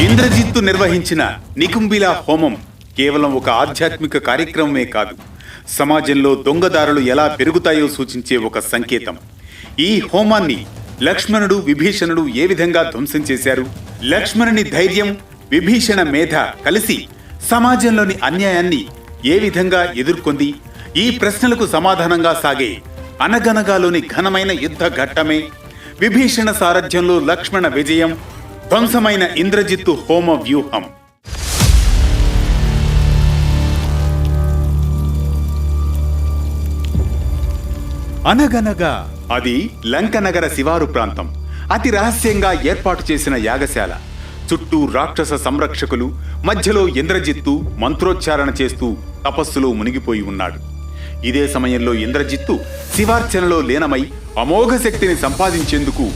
ఇంద్రజిత్తు నిర్వహించిన నికుంబిల హోమం కేవలం ఒక ఆధ్యాత్మిక కార్యక్రమమే కాదు సమాజంలో దొంగదారులు ఎలా పెరుగుతాయో సూచించే ఒక సంకేతం. ఈ హోమాన్ని లక్ష్మణుడు విభీషణుడు ఏ విధంగా ధ్వంసం చేశారు? లక్ష్మణుని ధైర్యం విభీషణ మేధ కలిసి సమాజంలోని అన్యాయాన్ని ఏ విధంగా ఎదుర్కొంది? ఈ ప్రశ్నలకు సమాధానంగా సాగే అనగనగాలోని ఘనమైన యుద్ధ ఘట్టమే. విభీషణ సారథ్యంలో లక్ష్మణ విజయం ధ్వంసమైన ఇంద్రజిత్తు హోమ వ్యూహం అనగనగా అది లంకనగర శివారు ప్రాంతం. అతి రహస్యంగా ఏర్పాటు చేసిన యాగశాల. చుట్టూ రాక్షస సంరక్షకులు మధ్యలో ఇంద్రజిత్తు మంత్రోచ్చారణ చేస్తూ తపస్సులో మునిగిపోయి ఉన్నాడు. ఇదే సమయంలో ఇంద్రజిత్తు శివార్చనలో లీనమై అమోఘ శక్తిని సంపాదించేందుకు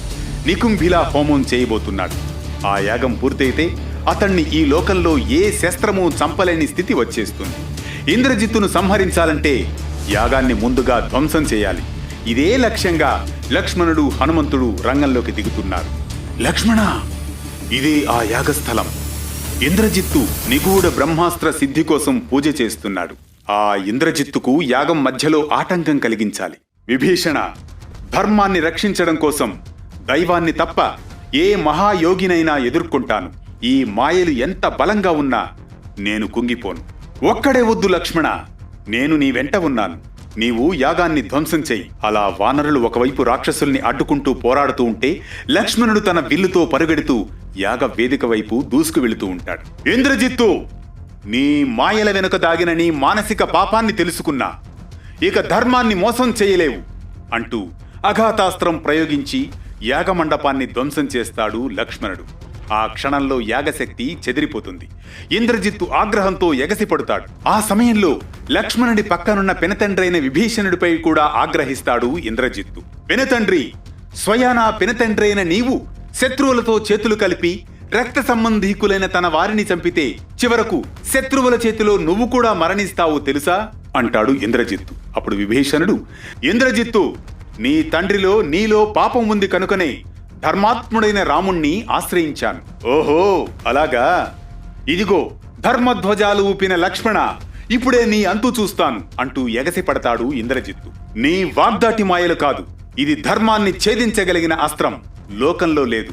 నికుంభిలా హోమం చేయబోతున్నాడు. ఆ యాగం పూర్తయితే అతన్ని ఈ లోకంలో ఏ శస్త్రము చంపలేని స్థితి వచ్చేస్తుంది. ఇంద్రజిత్తును సంహరించాలంటే యాగాన్ని ముందుగా ధ్వంసం చేయాలి. ఇదే లక్ష్యంగా లక్ష్మణుడు హనుమంతుడు రంగంలోకి దిగుతున్నారు. లక్ష్మణ ఇదే ఆ యాగస్థలం. ఇంద్రజిత్తు నిగూఢ బ్రహ్మాస్త్ర సిద్ధి కోసం పూజ చేస్తున్నాడు. ఆ ఇంద్రజిత్తుకు యాగం మధ్యలో ఆటంకం కలిగించాలి. విభీషణ ధర్మాన్ని రక్షించడం కోసం దైవాన్ని తప్ప ఏ మహాయోగినైనా ఎదుర్కొంటాను. ఈ మాయలు ఎంత బలంగా ఉన్నా నేను కుంగిపోను. ఒక్కడే వద్దు లక్ష్మణ నేను నీ వెంట ఉన్నాను. నీవు యాగాన్ని ధ్వంసం చెయ్యి అలా వానరులు ఒకవైపు రాక్షసుల్ని అడ్డుకుంటూ పోరాడుతూ ఉంటే లక్ష్మణుడు తన విల్లుతో పరుగెడుతూ యాగ వేదిక వైపు దూసుకు వెళుతూ ఉంటాడు. ఇంద్రజిత్తు నీ మాయల వెనుక దాగిన నీ మానసిక పాపాన్ని తెలుసుకున్నా. ఇక ధర్మాన్ని మోసం చేయలేవు అంటూ అఘాతాస్త్రం ప్రయోగించి యాగమండపాన్ని ధ్వంసం చేస్తాడు లక్ష్మణుడు. ఆ క్షణంలో యాగశక్తి చెదిరిపోతుంది. ఇంద్రజిత్తు ఆగ్రహంతో ఎగసిపడతాడు. ఆ సమయంలో లక్ష్మణుడి పక్కనున్న పెనతండ్రైన విభీషణుడిపై కూడా ఆగ్రహిస్తాడు ఇంద్రజిత్తు. పెనతండ్రి స్వయానా పెనతండ్రైన నీవు శత్రువులతో చేతులు కలిపి రక్త సంబంధీకులైన తన వారిని చంపితే చివరకు శత్రువుల చేతిలో నువ్వు కూడా మరణిస్తావు తెలుసా? అంటాడు ఇంద్రజిత్తు. అప్పుడు విభీషణుడు ఇంద్రజిత్తు నీ తండ్రిలో నీలో పాపం ఉంది కనుకనే ధర్మాత్ముడైన రాముణ్ణి ఆశ్రయించాను. ఓహో అలాగా? ఇదిగో ధర్మధ్వజాలు ఊపిన లక్ష్మణ ఇప్పుడే నీ అంతు చూస్తాను అంటూ ఎగసి పడతాడు ఇంద్రజిత్తు. నీ వాగ్దాటి మాయలు కాదు ఇది ధర్మాన్ని ఛేదించగలిగిన అస్త్రం లోకంలో లేదు.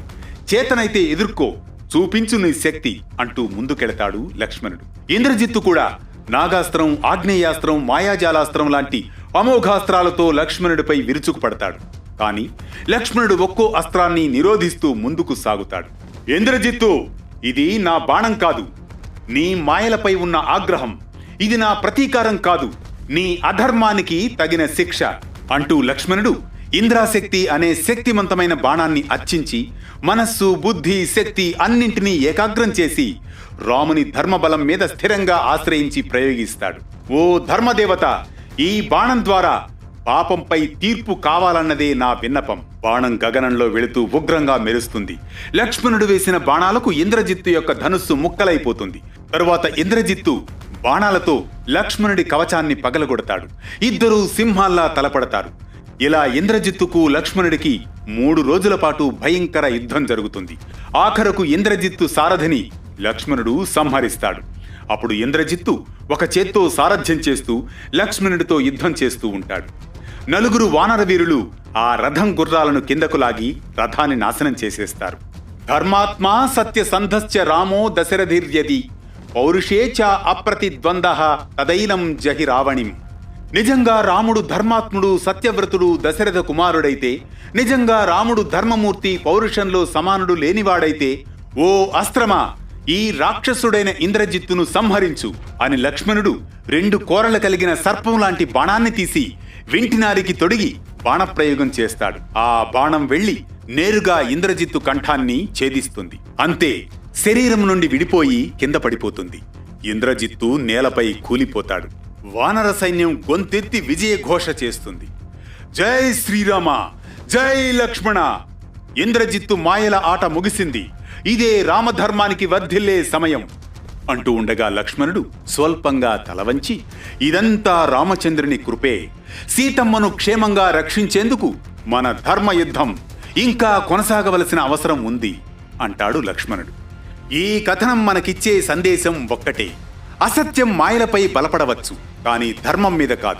చేతనైతే ఎదుర్కో చూపించు నీ శక్తి అంటూ ముందుకెళతాడు లక్ష్మణుడు. ఇంద్రజిత్తు కూడా నాగాస్త్రం ఆగ్నేయాస్త్రం మాయాజాలాస్త్రం లాంటి అమోఘాస్త్రాలతో లక్ష్మణుడిపై విరుచుకుపడతాడు. కానీ లక్ష్మణుడు ఒక్కో అస్త్రాన్ని నిరోధిస్తూ ముందుకు సాగుతాడు. ఇంద్రజిత్తు ఇది నా బాణం కాదు. నీ మాయలపై ఉన్న ఆగ్రహం ఇది నా ప్రతీకారం కాదు. నీ అధర్మానికి తగిన శిక్ష అంటూ లక్ష్మణుడు ఇంద్రాశక్తి అనే శక్తివంతమైన బాణాన్ని అర్చించి మనస్సు బుద్ధి శక్తి అన్నింటినీ ఏకాగ్రం చేసి రాముని ధర్మబలం మీద స్థిరంగా ఆశ్రయించి ప్రయోగిస్తాడు. ఓ ధర్మదేవత ఈ బాణం ద్వారా పాపంపై తీర్పు కావాలన్నదే నా విన్నపం. బాణం గగనంలో వెళుతూ ఉగ్రంగా మెరుస్తుంది. లక్ష్మణుడు వేసిన బాణాలకు ఇంద్రజిత్తు యొక్క ధనుస్సు ముక్కలైపోతుంది. తరువాత ఇంద్రజిత్తు బాణాలతో లక్ష్మణుడి కవచాన్ని పగలగొడతాడు. ఇద్దరూ సింహాల్లా తలపడతారు. ఇలా ఇంద్రజిత్తుకు లక్ష్మణుడికి మూడు రోజుల పాటు భయంకర యుద్ధం జరుగుతుంది. ఆఖరకు ఇంద్రజిత్తు సారథిని లక్ష్మణుడు సంహరిస్తాడు. అప్పుడు ఇంద్రజిత్తు ఒక చేత్తో సారథ్యం చేస్తూ లక్ష్మణుడితో యుద్ధం చేస్తూ ఉంటాడు. నలుగురు వానరవీరులు ఆ రథం గుర్రాలను కిందకు లాగి రథాన్ని నాశనం చేసేస్తారు. ధర్మాత్మా సత్య సంధశ్చ రామో దశరథిర్యది. పౌరుషే చ అప్రతిద్వంద తదైనం జహి రావణిం. నిజంగా రాముడు ధర్మాత్ముడు సత్యవ్రతుడు దశరథ కుమారుడైతే నిజంగా రాముడు ధర్మమూర్తి పౌరుషంలో సమానుడు లేనివాడైతే ఓ అస్త్రమా ఈ రాక్షసుడైన ఇంద్రజిత్తును సంహరించు అని లక్ష్మణుడు రెండు కోరలు కలిగిన సర్పం లాంటి బాణాన్ని తీసి వింటినారికి తొడిగి బాణప్రయోగం చేస్తాడు. ఆ బాణం వెళ్ళి నేరుగా ఇంద్రజిత్తు కంఠాన్ని ఛేదిస్తుంది. అంతే శరీరం నుండి విడిపోయి కింద పడిపోతుంది. ఇంద్రజిత్తు నేలపై కూలిపోతాడు. వానర సైన్యం గొంతెత్తి విజయ ఘోష చేస్తుంది. జై శ్రీరామ జై లక్ష్మణ. ఇంద్రజిత్తు మాయల ఆట ముగిసింది. ఇదే రామధర్మానికి వర్ధిల్లే సమయం. అంటూ ఉండగా లక్ష్మణుడు స్వల్పంగా తలవంచి ఇదంతా రామచంద్రుని కృపే. సీతమ్మను క్షేమంగా రక్షించేందుకు మన ధర్మ యుద్ధం ఇంకా కొనసాగవలసిన అవసరం ఉంది అంటాడు లక్ష్మణుడు. ఈ కథనం మనకిచ్చే సందేశం ఒక్కటే. అసత్యం మాయలపై బలపడవచ్చు కానీ ధర్మం మీద కాదు.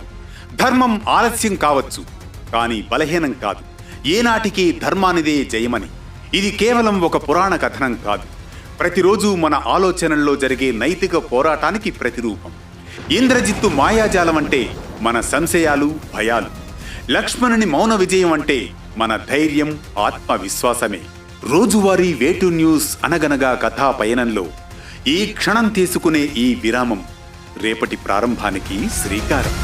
ధర్మం ఆలస్యం కావచ్చు కానీ బలహీనం కాదు. ఏనాటికి ధర్మానిదే జయమని. ఇది కేవలం ఒక పురాణ కథనం కాదు. ప్రతిరోజు మన ఆలోచనల్లో జరిగే నైతిక పోరాటానికి ప్రతిరూపం. ఇంద్రజిత్తు మాయాజాలం అంటే మన సంశయాలు భయాలు. లక్ష్మణుని మౌన విజయం అంటే మన ధైర్యం ఆత్మవిశ్వాసమే. రోజువారీ వేటు న్యూస్ అనగనగా కథా పయనంలో ఈ క్షణం తీసుకునే ఈ విరామం రేపటి ప్రారంభానికి శ్రీకారం.